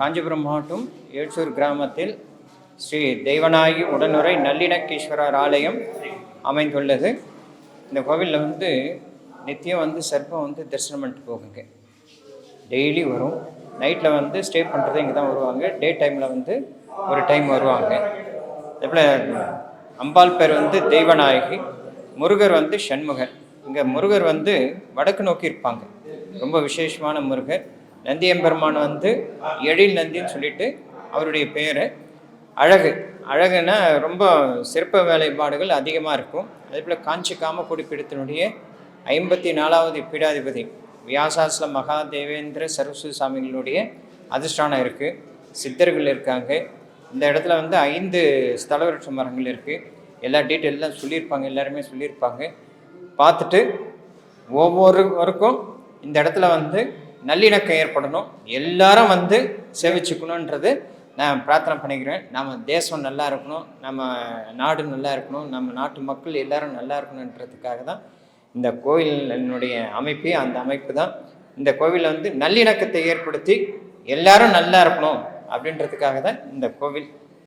காஞ்சிபுரம் மாவட்டம் ஏழ்சூர் கிராமத்தில் ஸ்ரீ தெய்வநாயகி உடனுரை நல்லிணக்கீஸ்வரர் ஆலயம் அமைந்துள்ளது. இந்த கோவிலில் வந்து நித்தியம் வந்து சர்ப்பம் வந்து தரிசனம் பண்ணிட்டு போகுங்க. டெய்லி வரும். நைட்டில் வந்து ஸ்டே பண்ணுறது இங்கே தான் வருவாங்க. டே டைமில் வந்து ஒரு டைம் வருவாங்க. அதேபோல் அம்பாள் பேர் வந்து தெய்வநாயகி முருகர் வந்து சண்முகர். இங்கே முருகர் வந்து வடக்கு நோக்கி இருப்பாங்க. ரொம்ப விசேஷமான முருகர். நந்தியம்பெருமான் வந்து எழில் நந்தின்னு சொல்லிட்டு அவருடைய பேர் அழகு அழகுன்னா ரொம்ப சிற்ப வேலைப்பாடுகள் அதிகமாக இருக்கும். அதேபோல் காஞ்சி காமக்குடி பீடத்தினுடைய ஐம்பத்தி நாலாவது பீடாதிபதி வியாசாஸ்ல மகா தேவேந்திர சரஸ்வதி சாமிகளுடைய அதிர்ஷ்டானம் இருக்குது சித்தர்கள் இருக்காங்க. இந்த இடத்துல வந்து ஐந்து ஸ்தலவருஷ மரங்கள் இருக்குது எல்லா டீட்டெயிலாம் சொல்லியிருப்பாங்க எல்லாருமே சொல்லியிருப்பாங்க. பார்த்துட்டு ஒவ்வொருவருக்கும் இந்த இடத்துல வந்து நல்லிணக்கம் ஏற்படணும். எல்லாரும் வந்து சேவிச்சுக்கணுன்றது நான் பிரார்த்தனை பண்ணிக்கிறேன். நம்ம தேசம் நல்லா இருக்கணும். நம்ம நாடு நல்லா இருக்கணும். நம்ம நாட்டு மக்கள் எல்லாரும் நல்லா இருக்கணுன்றதுக்காக தான் இந்த கோயிலினுடைய அமைப்பு அந்த அமைப்பு தான். இந்த கோவிலில் வந்து நல்லிணக்கத்தை ஏற்படுத்தி எல்லாரும் நல்லா இருக்கணும் அப்படின்றதுக்காக தான் இந்த கோவில்